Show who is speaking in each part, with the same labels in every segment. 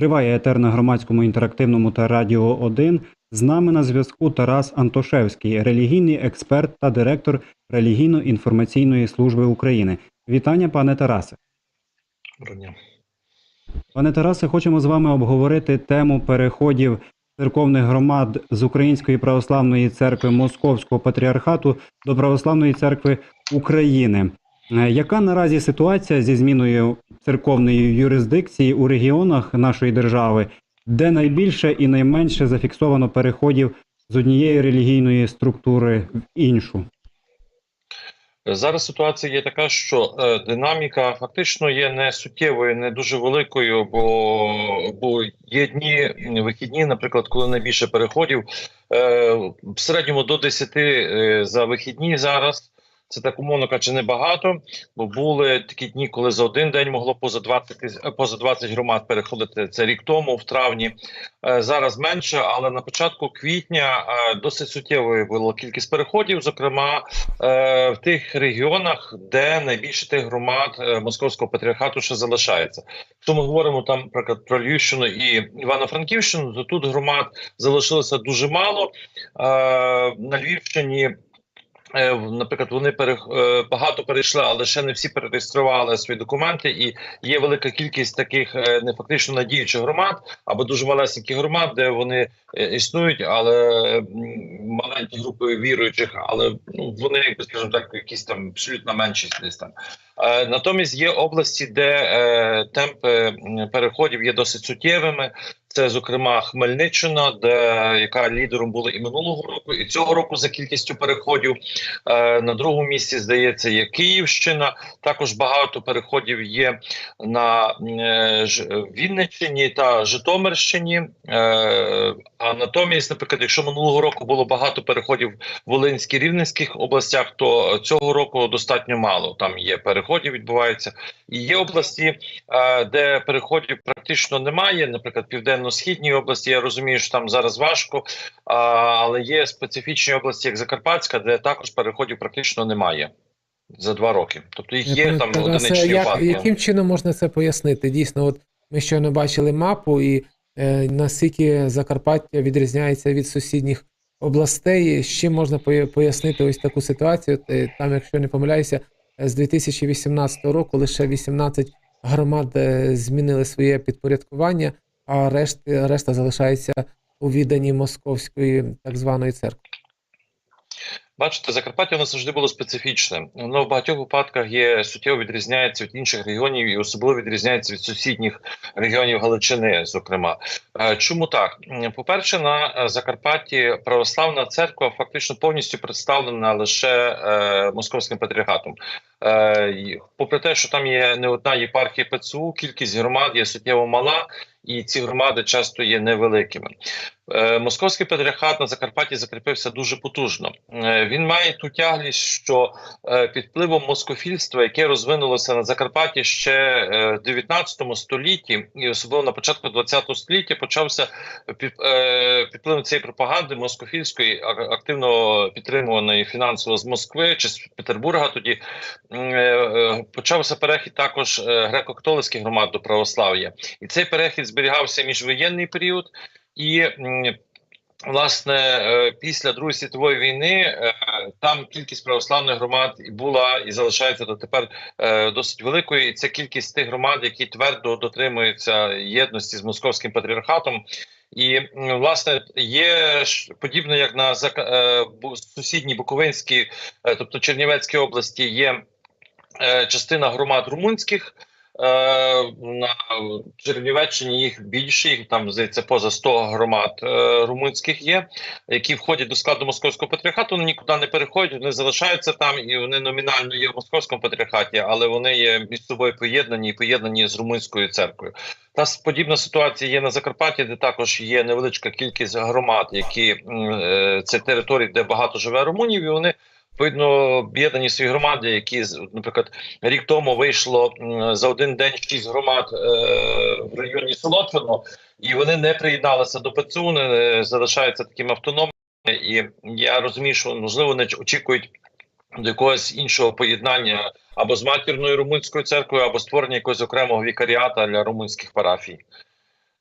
Speaker 1: Триває етер на громадському інтерактивному та радіо 1. З нами на зв'язку Тарас Антошевський, релігійний експерт та директор релігійно-інформаційної служби України. Вітання, пане Тарасе.
Speaker 2: Броня.
Speaker 1: Пане Тарасе, хочемо з вами обговорити тему переходів церковних громад з Української православної церкви Московського патріархату до Православної церкви України. Е, Яка наразі ситуація зі зміною церковної юрисдикції у регіонах нашої держави, де найбільше і найменше зафіксовано переходів з однієї релігійної структури в іншу?
Speaker 2: Зараз ситуація є така, що е, динаміка фактично є не суттєвою, не дуже великою, бо, бо є дні вихідні, наприклад, коли найбільше переходів е, в середньому до 10 е, за вихідні зараз. Це так умовно кажучи, небагато, бо були такі дні, коли за один день могло поза 20, тис- е, поза 20 громад переходити. Це рік тому, в травні. Е, Зараз менше, але на початку квітня е, досить суттєвою була кількість переходів, зокрема е, в тих регіонах, де найбільше тих громад московського патріархату ще залишається. Якщо ми говоримо там, наприклад, про Львівщину і Івано-Франківщину, то тут громад залишилося дуже мало. На Львівщині. Е, Наприклад, вони е, багато перейшли, але ще не всі перереєстрували свої документи, і є велика кількість таких е, не фактично надіючих громад або дуже малесеньких громад, де вони існують, але маленькі групи віруючих, але ну вони якби скажімо так, якісь там абсолютна меншість десь там. Натомість є області, де темпи переходів є досить суттєвими. Це, зокрема, Хмельниччина, де яка лідером була і минулого року, і цього року за кількістю переходів. Е, на другому місці здається є Київщина. Також багато переходів є на е, Ж- Вінниччині та Житомирщині. Е, а натомість, наприклад, якщо минулого року було багато переходів в Волинській Рівненських областях, то цього року достатньо мало. Там є переходів, відбуваються. І є області, е, де переходів практично немає. Наприклад, південно-східній області. Я розумію, що там зараз важко, але є специфічні області, як Закарпатська, де також переходів практично немає за два роки. Тобто їх є
Speaker 3: Пане
Speaker 2: там
Speaker 3: Тарасе,
Speaker 2: одиничні
Speaker 3: як,
Speaker 2: випадки.
Speaker 3: яким чином можна це пояснити? Дійсно, от ми щойно бачили мапу, і е, наскільки Закарпаття відрізняється від сусідніх областей, з чим можна пояснити ось таку ситуацію? Е, Там, якщо не помиляюся, з 2018 року лише 18 громад е, змінили своє підпорядкування, а решти, решта залишається у відданні московської так званої церкви.
Speaker 2: Бачите, Закарпаття воно завжди було специфічне. Воно в багатьох випадках є суттєво відрізняється від інших регіонів і особливо відрізняється від сусідніх регіонів Галичини. Зокрема, Е, чому так? По-перше, на Закарпатті православна церква фактично повністю представлена лише е, московським патріархатом. Е, попри те, що там є не одна єпархія ПЦУ, кількість громад є суттєво мала, і ці громади часто є невеликими. Е, Московський патріархат на Закарпатті закріпився дуже потужно. Е, Він має ту тяглість, що під впливом москофільства, яке розвинулося на Закарпатті ще в 19 столітті, і особливо на початку 20 століття, почався під, впливом цієї пропаганди москофільської, активно підтримуваної фінансово з Москви чи з Петербурга. Тоді почався перехід також е, греко-католицьких громад до православ'я, і цей перехід зберігався міжвоєнний період. І власне е, після Другої світової війни е, там кількість православних громад була і залишається дотепер е, досить великою. І це кількість тих громад, які твердо дотримуються єдності з московським патріархатом. І власне є подібно як на е, сусідній Буковинській, е, тобто Чернівецькій області, є е, частина громад румунських. Е, на Чернівеччині їх більше, їх там здається поза 100 громад е, румунських є, які входять до складу московського патріархату. Вони нікуди не переходять, вони залишаються там, і вони номінально є в московському патріархаті, але вони є між собою поєднані і поєднані з румунською церквою. Та подібна ситуація є на Закарпатті, де також є невеличка кількість громад, які е, це території, де багато живе румунів, і вони. Видно, об'єднані свої громади, які наприклад, рік тому вийшло за один день шість громад е, в районі Солотвино, і вони не приєдналися до ПЦУ, не залишаються такими автономними. І я розумію, що можливо вони очікують до якогось іншого поєднання або з матірною румунською церквою, або створення якогось окремого вікаріата для румунських парафій.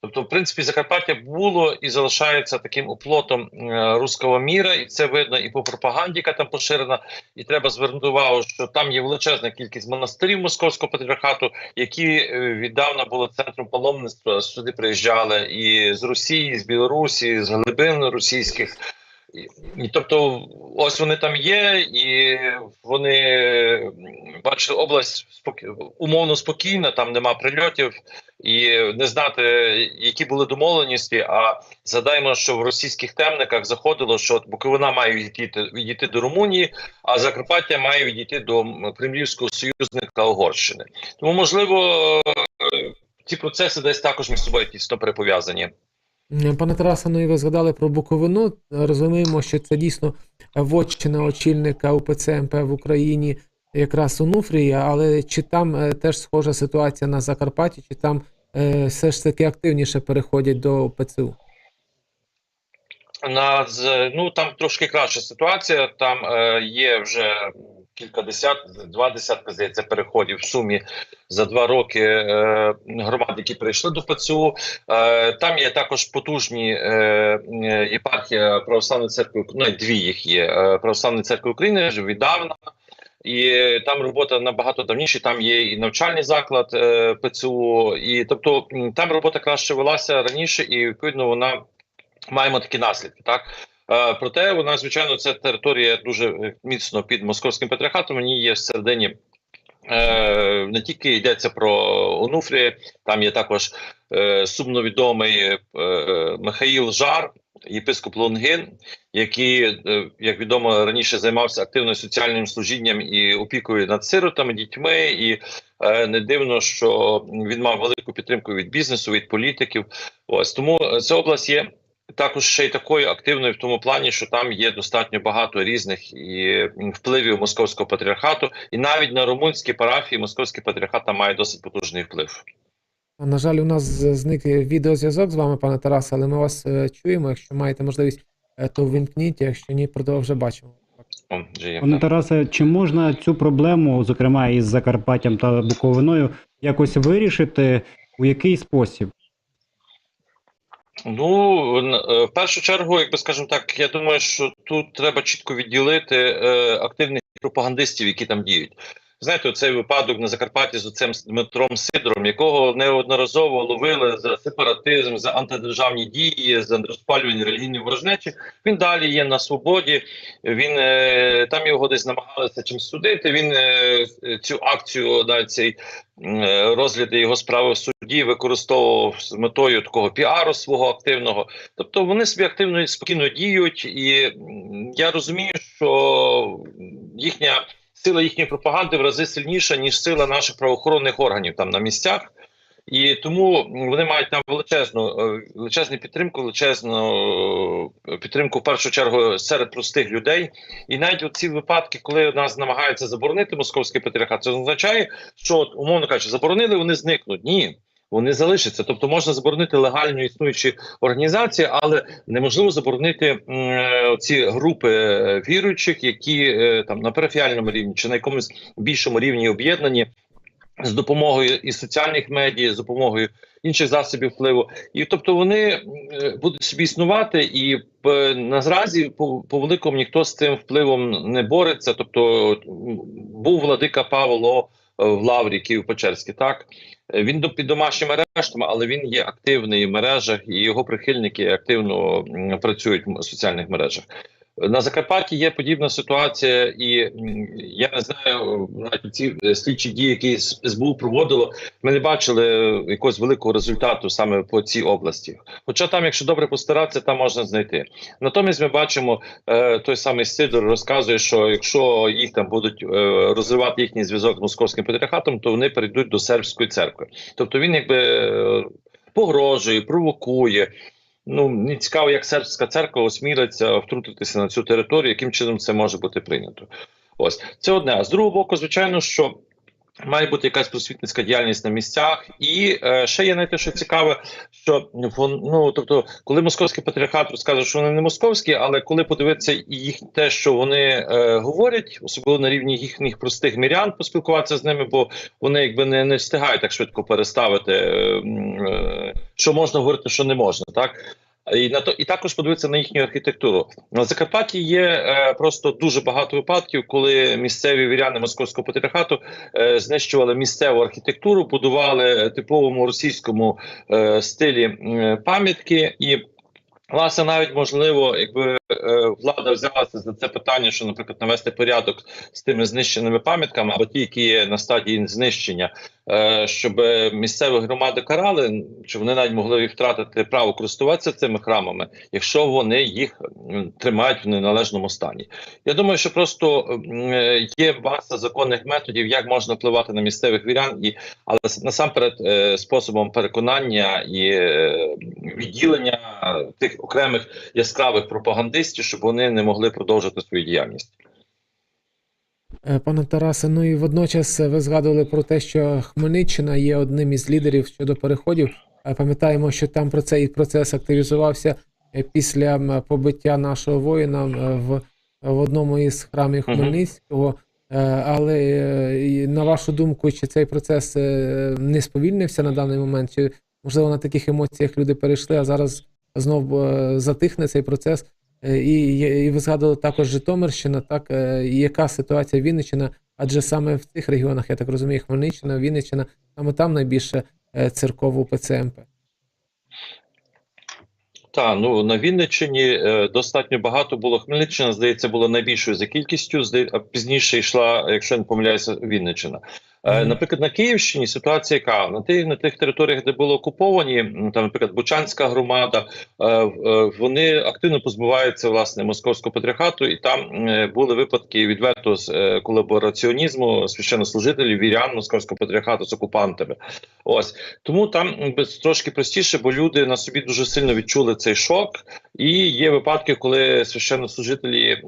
Speaker 2: Тобто, в принципі, Закарпаття було і залишається таким оплотом е, руського міра, і це видно і по пропаганді, яка там поширена. І треба звернути увагу, що там є величезна кількість монастирів московського патріархату, які е, віддавна були центром паломництва. Сюди приїжджали і з Росії, і з Білорусі, з глибин російських. І, і тобто, ось вони там є, і вони бачили область спокі... умовно спокійна, там нема прильотів, і не знати, які були домовленості. А згадаємо, що в російських темниках заходило, що Буковина має відійти, відійти до Румунії, а Закарпаття має відійти до Кремлівського союзника Угорщини. Тому можливо. Ці процеси десь також між собою тісно перепов'язані.
Speaker 3: Пане Тарасе, ну і ви згадали про Буковину. Розуміємо, що це дійсно вотчина очільника УПЦ МП в Україні, якраз Онуфрія, але чи там е, теж схожа ситуація на Закарпатті, чи там е, все ж таки активніше переходять до ПЦУ?
Speaker 2: На ну там трошки краща ситуація. Там е, є вже кілька десят, два десятки здається, переходів в сумі за два роки е, громад, які прийшли до ПЦУ. Е, там є також потужні е, е, єпархія православної церкви. Ну дві їх є е, православної церкви України вже віддавна. І там робота набагато давніше. Там є і навчальний заклад е, ПЦУ, і тобто там робота краще велася раніше, і відповідно вона маємо такі наслідки. Так е, проте вона звичайно це територія дуже міцно під московським патріархатом. В є всередині. Е, не тільки йдеться про Онуфрія, там є також е, сумновідомий Михаїл Жар, єпископ Лонгин, який, е, як відомо, раніше займався активним соціальним служінням і опікою над сиротами, дітьми. І е, не дивно, що він мав велику підтримку від бізнесу, від політиків. Ось тому е, ця область є також ще й такою активною в тому плані, що там є достатньо багато різних і впливів московського патріархату, і навіть на румунські парафії московський патріархат там має досить потужний вплив.
Speaker 3: На жаль, у нас зник відеозв'язок з вами, пане Тарасе, але ми вас е, чуємо. Якщо маєте можливість, е, то ввімкніть, якщо ні, продовж вже бачимо.
Speaker 1: Пане Тарасе, чи можна цю проблему, зокрема із Закарпаттям та Буковиною, якось вирішити? У який спосіб?
Speaker 2: Ну е, в першу чергу, якби скажемо так, я думаю, що тут треба чітко відділити е, активних пропагандистів, які там діють. Знаєте, цей випадок на Закарпатті з оцим Дмитром Сидором, якого неодноразово ловили за сепаратизм, за антидержавні дії, за розпалювання релігійної ворожнечі. Він далі є на свободі. Він е, там його десь намагалися чимось судити. Він е, цю акцію на цей е, розгляди його справи в суді використовував з метою такого піару свого активного. Тобто вони собі активно і спокійно діють, і я розумію, що їхня сила їхньої пропаганди в рази сильніша ніж сила наших правоохоронних органів там на місцях. І тому вони мають там величезну е, величезну підтримку, величезну е, підтримку в першу чергу серед простих людей. І навіть ці випадки, коли нас намагаються заборонити московський патріархат, це означає, що умовно кажучи, заборонили, вони зникнуть. Ні. Вони залишаться, тобто можна заборонити легально існуючі організації, але неможливо заборонити м, ці групи е, віруючих, які е, там на периферіальному рівні чи на якомусь більшому рівні об'єднані з допомогою і соціальних медіа, з допомогою інших засобів впливу, і тобто вони е, будуть собі існувати, і е, наразі по, по великому ніхто з цим впливом не бореться. Тобто був владика Павло е, в Лаврі Київ-Печерський, так? Е, він під домашнім арештом, але він є активний в мережах, і його прихильники активно працюють в соціальних мережах. На Закарпатті є подібна ситуація, і я не знаю, навіть ці е, слідчі дії, які СБУ проводило, ми не бачили е, якогось великого результату саме по цій області. Хоча там, якщо добре постаратися, там можна знайти. Натомість ми бачимо, е, той самий Сидор розказує, що якщо їх там будуть розвивати їхній зв'язок з московським патріархатом, то вони перейдуть до сербської церкви. Тобто він якби погрожує, провокує. Ну мені цікаво, як сербська церква осмілиться втрутитися на цю територію, яким чином це може бути прийнято. Ось це одне. А з другого боку, звичайно, що має бути якась просвітницька діяльність на місцях, і е, ще є знаєте, що цікаве, що ну тобто, коли московський патріархат розказує, що вони не московські, але коли подивитися їх те, що вони е, говорять, особливо на рівні їхніх простих мірян, поспілкуватися з ними, бо вони якби не, не встигають так швидко переставити е, е, що можна говорити, що не можна, так. І на то і також подивитися на їхню архітектуру. На Закарпатті є е, просто дуже багато випадків, коли місцеві віряни московського патріархату е, знищували місцеву архітектуру, будували типовому російському е, стилі е, пам'ятки і. Власне, навіть можливо, якби влада взялася за це питання, що, наприклад, навести порядок з тими знищеними пам'ятками, або ті, які є на стадії знищення, е, щоб місцеві громади карали, щоб вони навіть могли втратити право користуватися цими храмами, якщо вони їх тримають в неналежному стані. Я думаю, що просто е, є маса законних методів, як можна впливати на місцевих вірян, і але насамперед е, способом переконання і е, відділення тих окремих яскравих пропагандистів, щоб вони не могли продовжити свою діяльність.
Speaker 3: Е, Пане Тарасе, ну і водночас е, ви згадували про те, що Хмельниччина є одним із лідерів щодо переходів. Е, Пам'ятаємо, що там про цей процес активізувався після побиття нашого воїна в, в одному із храмів Хмельницького. Але на вашу думку, чи цей процес не сповільнився на даний момент? Чи можливо на таких емоціях люди перейшли, а зараз знов затихне цей процес? Е, І, і ви згадували також Житомирщина, так е, і яка ситуація Вінниччина? Адже саме в цих регіонах, я так розумію, Хмельниччина, Вінниччина, саме там найбільше е, церков УПЦ-МП.
Speaker 2: Так, ну на Вінниччині достатньо багато було. Хмельниччина, здається, була найбільшою за кількістю. а пізніше йшла, якщо не помиляюся, Вінниччина. Е. Наприклад, на Київщині ситуація яка на тих на тих територіях, де були окуповані, там, наприклад, Бучанська громада, е, е, вони активно позбуваються власне московського патріархату, і там були випадки відверто з колабораціонізму священнослужителів вірян московського патріархату з окупантами. Ось тому там трошки простіше, бо люди на собі дуже сильно відчули цей шок, і є випадки, коли священнослужителі е,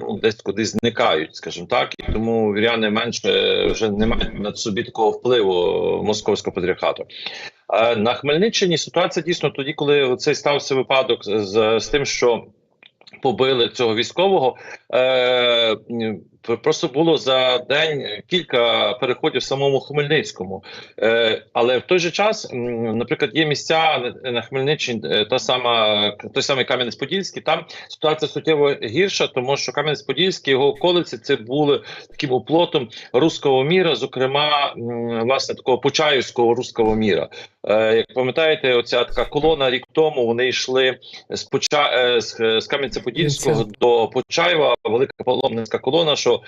Speaker 2: ну, десь кудись зникають, скажімо так, і тому віряни менше е, вже не мають над собі такого впливу московського патріархату. Е, На Хмельниччині ситуація дійсно тоді, коли цей стався випадок з, з тим, що побили цього військового. Е, просто було за день кілька переходів в самому Хмельницькому. Е, але в той же час, наприклад, є місця на, Хмельниччині, е, та сама той самий Кам'янець-Подільський. Там ситуація суттєво гірша, тому що Кам'янець-Подільський його околиці це були таким оплотом руського міра, зокрема, власне такого почаївського руського міра. Е, як пам'ятаєте, оця така колона рік тому вони йшли з Поча... з, з Кам'янця-Подільського до Почаєва, велика паломницька колона, що,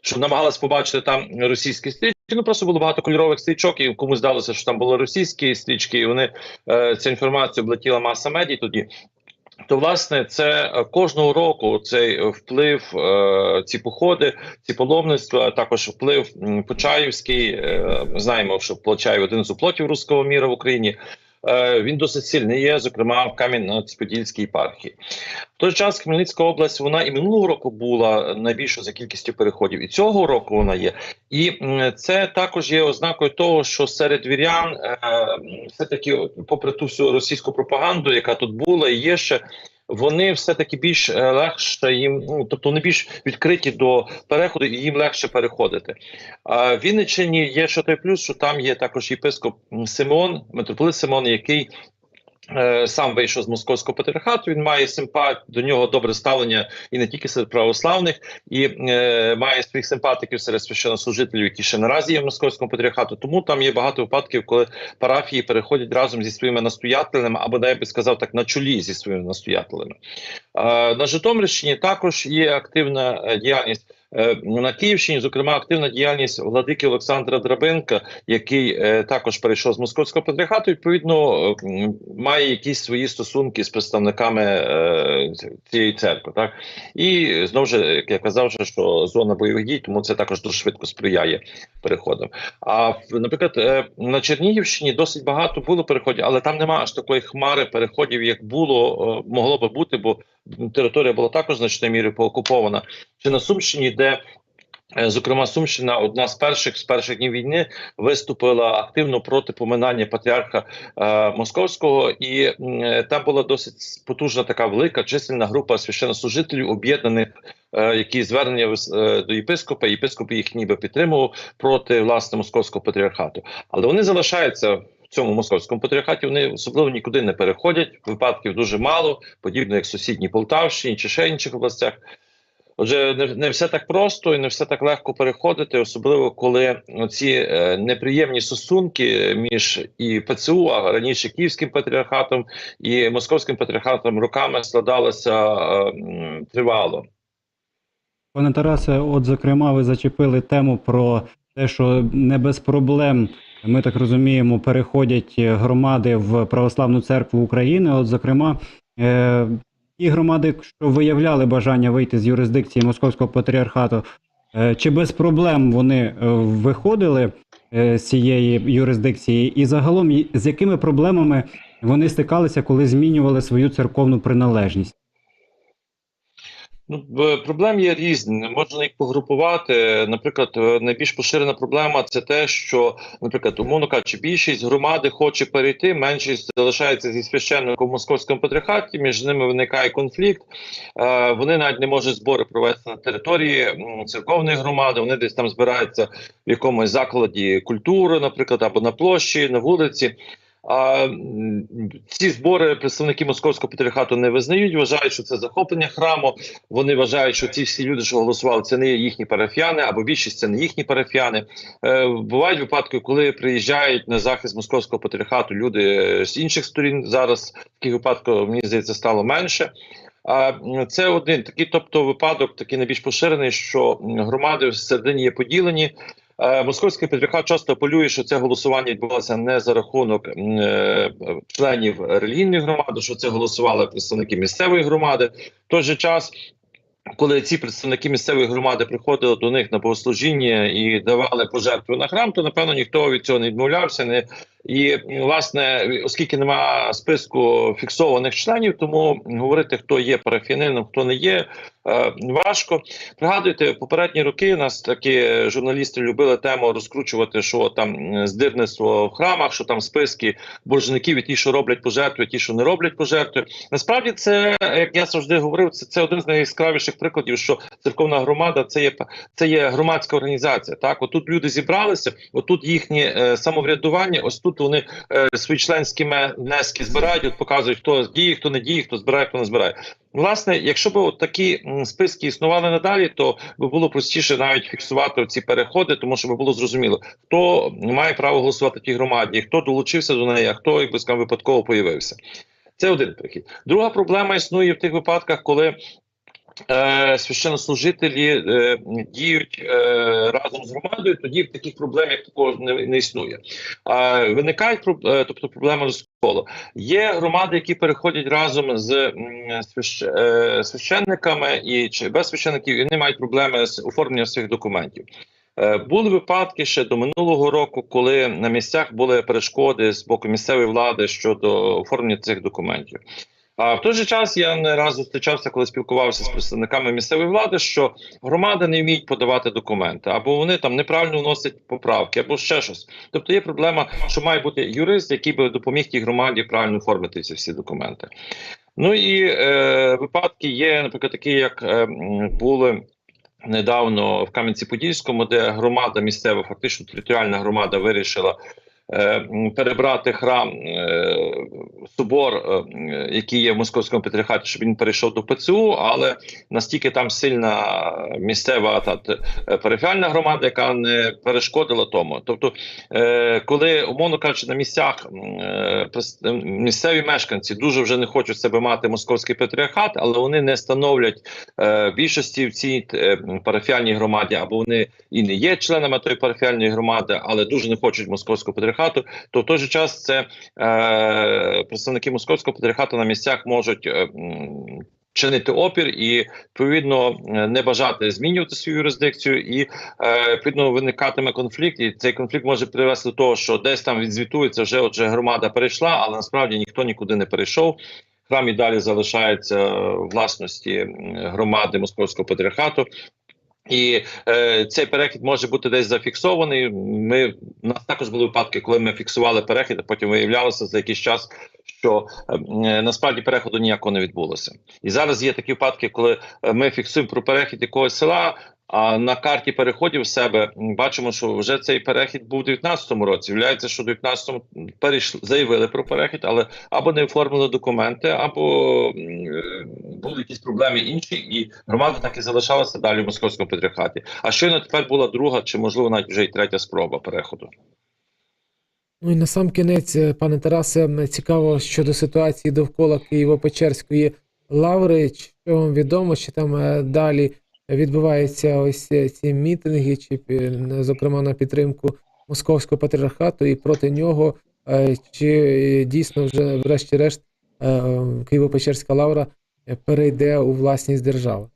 Speaker 2: що намагалась побачити там російські стрічки. Ну просто було багато кольорових стрічок, і комусь здалося, що там були російські стрічки, і вони е, ця інформація облетіла маса медій тоді. То власне це е, кожного року цей вплив, е, ці походи, ці паломництва, також вплив Почаївський. Е, знаємо, що Почаїв один з оплотів руського міра в Україні. Е, він досить сильний є, зокрема в Кам'янець-Подільській єпархії. В той час Хмельницька область вона і минулого року була найбільшою за кількістю переходів, і цього року вона є. І це також є ознакою того, що серед вірян е, все таки, попри ту всю російську пропаганду, яка тут була, і є ще. Вони все таки більш е, легше їм, ну тобто вони більш відкриті до переходу, і їм легше переходити. А в Вінниччині є ще той плюс, що там є також єпископ Симеон, митрополит Симон, який сам вийшов з московського патріархату. Він має симпат до нього добре ставлення і не тільки серед православних, і е, має своїх симпатиків серед священнослужителів, які ще наразі є в московському патріархату. Тому там є багато випадків, коли парафії переходять разом зі своїми настоятелями, або я би сказав так на чолі зі своїми настоятелями. Е, на Житомирщині також є активна е, діяльність. Е, На Київщині, зокрема, активна діяльність владики Олександра Драбенка, який е, також перейшов з московського патріархату. Відповідно, е, має якісь свої стосунки з представниками цієї церкви. Так і знову ж як я казав, що зона бойових дій, тому це також дуже швидко сприяє переходам. А наприклад, на Чернігівщині досить багато було переходів, але там немає аж такої хмари переходів, як було могло би бути, бо територія була також значною мірою поокупована. Чи на Сумщині, де е, Зокрема, Сумщина одна з перших з перших днів війни виступила активно проти поминання патріарха е, московського, і е, там була досить потужна така велика чисельна група священнослужителів, об'єднаних, е, які звернення е, до єпископа. Єпископ їх ніби підтримував проти власне московського патріархату, але вони залишаються. Цьому московському патріархаті вони особливо нікуди не переходять. Випадків дуже мало, подібно як в сусідній Полтавщині чи ще інших областях. Отже, не, не все так просто і не все так легко переходити, особливо коли ці е, неприємні стосунки між і ПЦУ, а раніше Київським патріархатом і Московським патріархатом роками складалося е, тривало.
Speaker 1: Пане Тарасе, от зокрема, ви зачепили тему про те, що не без проблем, ми так розуміємо, переходять громади в Православну церкву України. От, зокрема, е, ті громади, що виявляли бажання вийти з юрисдикції Московського патріархату, е, чи без проблем вони е, виходили е, з цієї юрисдикції, і загалом з якими проблемами вони стикалися, коли змінювали свою церковну приналежність?
Speaker 2: Ну, проблем є різні. Можна їх погрупувати. Наприклад, е, найбільш поширена проблема це те, що, наприклад, умовно кажучи, більшість громади хоче перейти, меншість залишається зі священником в московському патріархаті. Між ними виникає конфлікт. Е, Вони навіть не можуть збори провести на території церковної громади. Вони десь там збираються в якомусь закладі культури, наприклад, або на площі, на вулиці. А ці збори представники московського патріархату не визнають, вважають, що це захоплення храму. Вони вважають, що ці всі люди, що голосували, це не їхні парафіяни, або більшість це не їхні парафіяни. Е, бувають випадки, коли приїжджають на захист московського патріархату люди е, з інших сторін. Зараз таких випадків мені здається стало менше. А це один такий, тобто випадок, такий найбільш поширений, що громади всередині є поділені. Е, Московський патріархат часто полює, що це голосування відбулося не за рахунок е, членів релігійної громади, що це голосували представники місцевої громади. В той же час, коли ці представники місцевої громади приходили до них на богослужіння і давали пожертви на храм, то напевно ніхто від цього не відмовлявся. Не і власне, оскільки немає списку фіксованих членів, тому говорити, хто є парафіянином, хто не є, е, важко. Пригадуйте, попередні роки нас такі журналісти любили тему розкручувати, що там здирництво в храмах, що там списки боржників, і ті, що роблять пожертви, ті, що не роблять пожертви. Насправді, це як я завжди говорив, це, це один з найяскравіших прикладів, що церковна громада це є це є громадська організація. Так, отут люди зібралися, отут їхнє е, самоврядування, ось тут вони е, свої членські ме- внески збирають, от показують, хто діє, хто не діє, хто збирає, хто не збирає. Власне, якщо б от такі списки існували надалі, то би було простіше навіть фіксувати ці переходи, тому що би було зрозуміло, хто має право голосувати в тій громаді, хто долучився до неї, а хто як би сказав, випадково появився. Це один перехід. Друга проблема існує в тих випадках, коли е, священнослужителі е, діють е, разом з громадою, тоді таких проблем як такого не, існує. А виникають е, тобто проблема розколу. Є громади, які переходять разом з е, священниками і чи без священників, вони мають проблеми з оформленням своїх документів. Були випадки ще до минулого року, коли на місцях були перешкоди з боку місцевої влади щодо оформлення цих документів. А в той же час я не раз зустрічався, коли спілкувався з представниками місцевої влади, що громади не вміють подавати документи, або вони там неправильно вносять поправки, або ще щось. Тобто є проблема, що має бути юрист, який би допоміг тій громаді правильно оформити ці всі документи. Ну і е, випадки є, наприклад, такі, як е, були. Недавно в Кам'янці-Подільському, де громада місцева, фактично територіальна громада, вирішила перебрати храм е, собор, е, який є в московському патріархаті, щоб він перейшов до ПЦУ, але настільки там сильна місцева та е, громада, яка не перешкодила тому. Тобто, е, коли умовно кажучи, на місцях е, е, місцеві мешканці дуже вже не хочуть себе мати московський патріархат, але вони не становлять е, більшості в цій е, парафіальній громаді, або вони і не є членами тої парафіальної громади, але дуже не хочуть московського патріархату, то в той же час це е, представники московського патріархату на місцях можуть. е, Чинити опір і відповідно е, не бажати змінювати свою юрисдикцію, і е, відповідно виникатиме конфлікт. І цей конфлікт може привести до того, що десь там відзвітується вже отже громада перейшла, але насправді ніхто нікуди не перейшов. Храм і далі залишається власності громади московського патріархату. І е, цей перехід може бути десь зафіксований. Ми у нас також були випадки, коли ми фіксували перехід, а потім виявлялося за якийсь час, що е, насправді переходу ніякого не відбулося. І зараз є такі випадки, коли е, ми фіксуємо про перехід якогось села. А на карті переходів в себе бачимо, що вже цей перехід був у 19-му році. Виявляється, що в 19-му перейшли, заявили про перехід, але або не оформили документи, або е, були якісь проблеми інші, і громада так і залишалася далі в московському патріархаті. А щойно тепер була друга, чи можливо навіть вже й третя спроба переходу.
Speaker 3: Ну і на сам кінець, е, пане Тарасе, цікаво щодо ситуації довкола Києво-Печерської лаври. Що вам відомо, чи там е, далі відбуваються ось ці мітинги, чи зокрема на підтримку московського патріархату, і проти нього, е, чи дійсно вже врешті-решт е, Києво-Печерська лавра перейде у власність держави?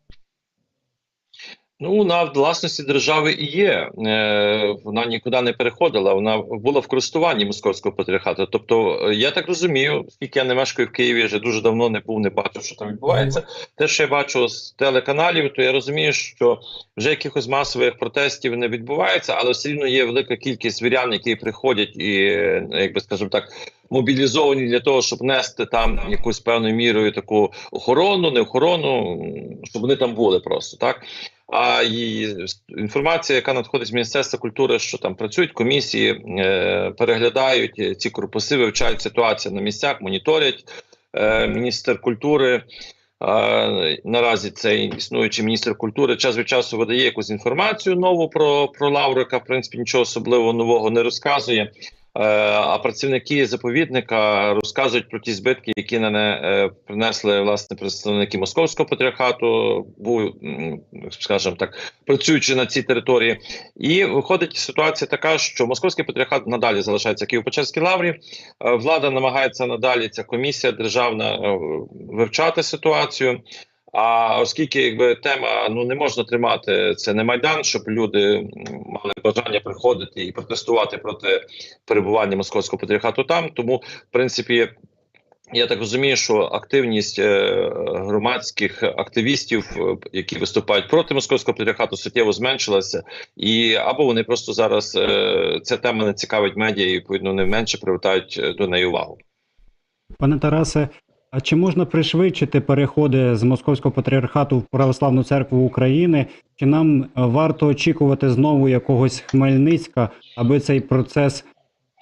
Speaker 2: Ну, в власності держави і є. Е, вона нікуди не переходила. Вона була в користуванні московського патріархату. Тобто, е, я так розумію, оскільки я не мешкаю в Києві, вже дуже давно не був, не бачив, що там відбувається. Те, що я бачу з телеканалів, то я розумію, що вже якихось масових протестів не відбувається, але все рівно є велика кількість вірян, які приходять і, е, якби скажімо так. Мобілізовані для того, щоб нести там якусь певною мірою таку охорону, не охорону, щоб вони там були просто так. А і інформація, яка надходить з Міністерства культури, що там працюють комісії, е, переглядають е, ці корпуси, вивчають ситуацію на місцях, моніторять. Е, міністр культури наразі цей існуючий міністр культури час від часу видає якусь інформацію нову про, про Лавру, в принципі нічого особливого нового не розказує. Е, А працівники заповідника розказують про ті збитки, які на не е, принесли власне представники московського патріархату, був, скажімо так, працюючи на цій території. І виходить ситуація така, що московський патріархат надалі залишається в Києво-Печерській лаврі. Е, Влада намагається надалі ця комісія державна вивчати ситуацію. А оскільки якби тема ну не можна тримати, це не майдан, щоб люди мали бажання приходити і протестувати проти перебування московського патріархату там. Тому, в принципі, я так розумію, що активність е, громадських активістів, е, які виступають проти московського патріархату, суттєво зменшилася, і або вони просто зараз е, ця тема не цікавить медіа, і відповідно не менше привертають до неї увагу.
Speaker 1: Пане Тарасе, а чи можна пришвидшити переходи з московського патріархату в православну церкву України? Чи нам е, варто очікувати знову якогось Хмельницька, аби цей процес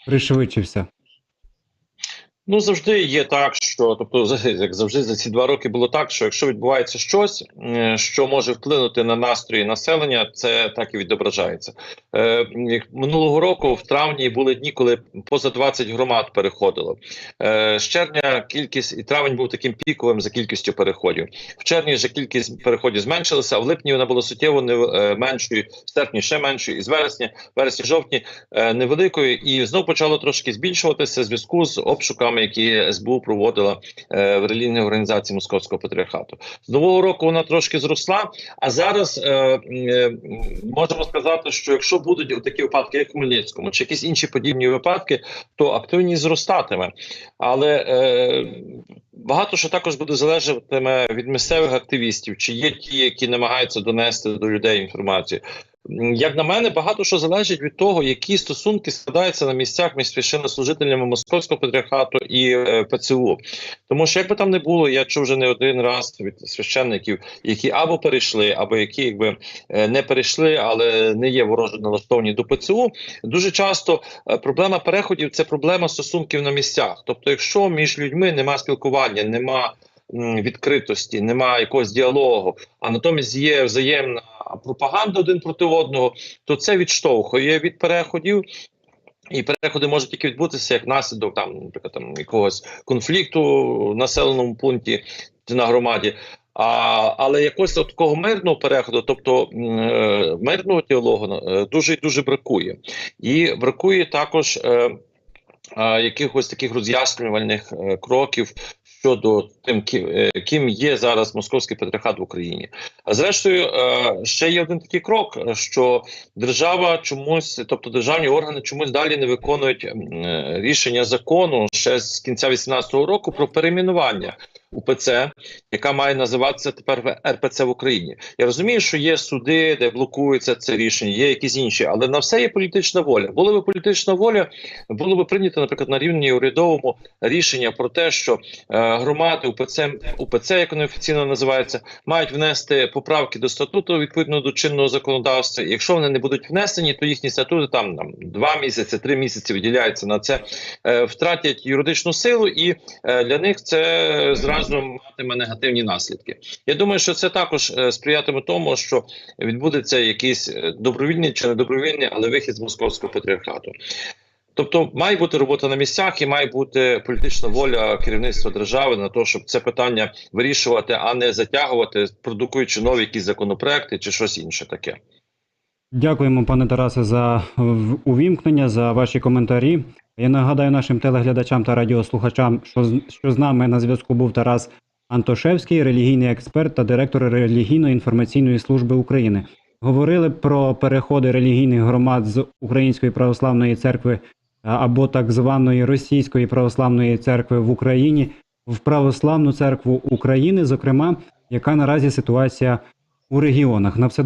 Speaker 1: пришвидшився?
Speaker 2: Ну завжди є так, що тобто, як завжди, за ці два роки було так, що якщо відбувається щось, е, що може вплинути на настрої населення, це так і відображається. Е, минулого року, в травні, були дні, коли поза 20 громад переходило. Е, з червня кількість і травень був таким піковим за кількістю переходів. В червні вже кількість переходів зменшилася, а в липні вона була суттєво не е, меншою, в серпні ще меншою, і з вересня, вересні, жовтні е, невеликою, і знов почало трошки збільшуватися в зв'язку з обшуками, які СБУ проводила е, в релігійній організації Московського патріархату. З нового року вона трошки зросла. А зараз е, е, можемо сказати, що якщо будуть такі випадки, як в Хмельницькому, чи якісь інші подібні випадки, то активність зростатиме. Але е, багато що також буде залежатиме від місцевих активістів, чи є ті, які намагаються донести до людей інформацію. Як на мене, багато що залежить від того, які стосунки складаються на місцях між священнослужителями московського патріархату і е, ПЦУ. Тому що як би там не було, я чув вже не один раз від священників, які або перейшли, або які якби е, не перейшли, але не є вороже налаштовані до ПЦУ. Дуже часто е, проблема переходів це проблема стосунків на місцях. Тобто, якщо між людьми нема спілкування, нема відкритості, нема якогось діалогу, а натомість є взаємна пропаганда один проти одного, то це відштовхує від переходів. І переходи можуть тільки відбутися як наслідок там, наприклад, там якогось конфлікту в населеному пункті чи на громаді. А, але якогось такого мирного переходу, тобто е, мирного діалогу, е, дуже дуже бракує. І бракує також е, якихось таких роз'яснювальних е, кроків щодо тим, е, ким є зараз московський патріархат в Україні. А зрештою, е, ще є один такий крок, що держава чомусь, тобто державні органи чомусь далі не виконують рішення закону ще з кінця 18-го року про перейменування УПЦ, яка має називатися тепер РПЦ в Україні. Я розумію, що є суди, де блокується це рішення, є якісь інші, але на все є політична воля. Була би політична воля, було би прийнято, наприклад, на рівні урядовому рішення про те, що е, громади УПЦ, УПЦ, як вони офіційно називаються, мають внести поправки до статуту відповідно до чинного законодавства. І Якщо вони не будуть внесені, то їхні статути там, там два місяці, три місяці виділяються на це, е, втратять юридичну силу, і е, для них це зразу матиме негативні наслідки. Я думаю, що це також е, сприятиме тому, що відбудеться якийсь е, добровільний чи недобровільний, але вихід з московського патріархату. Тобто має бути робота на місцях і має бути політична воля керівництва держави на те, щоб це питання вирішувати, а не затягувати, продукуючи нові якісь законопроекти чи щось інше таке.
Speaker 1: Дякуємо, пане Тарасе, за увімкнення, за ваші коментарі. Я нагадаю нашим телеглядачам та радіослухачам, що з, що з нами на зв'язку був Тарас Антошевський, релігійний експерт та директор релігійно-інформаційної служби України. Говорили про переходи релігійних громад з Української православної церкви або так званої Російської православної церкви в Україні в Православну церкву України, зокрема, яка наразі ситуація у регіонах. На все.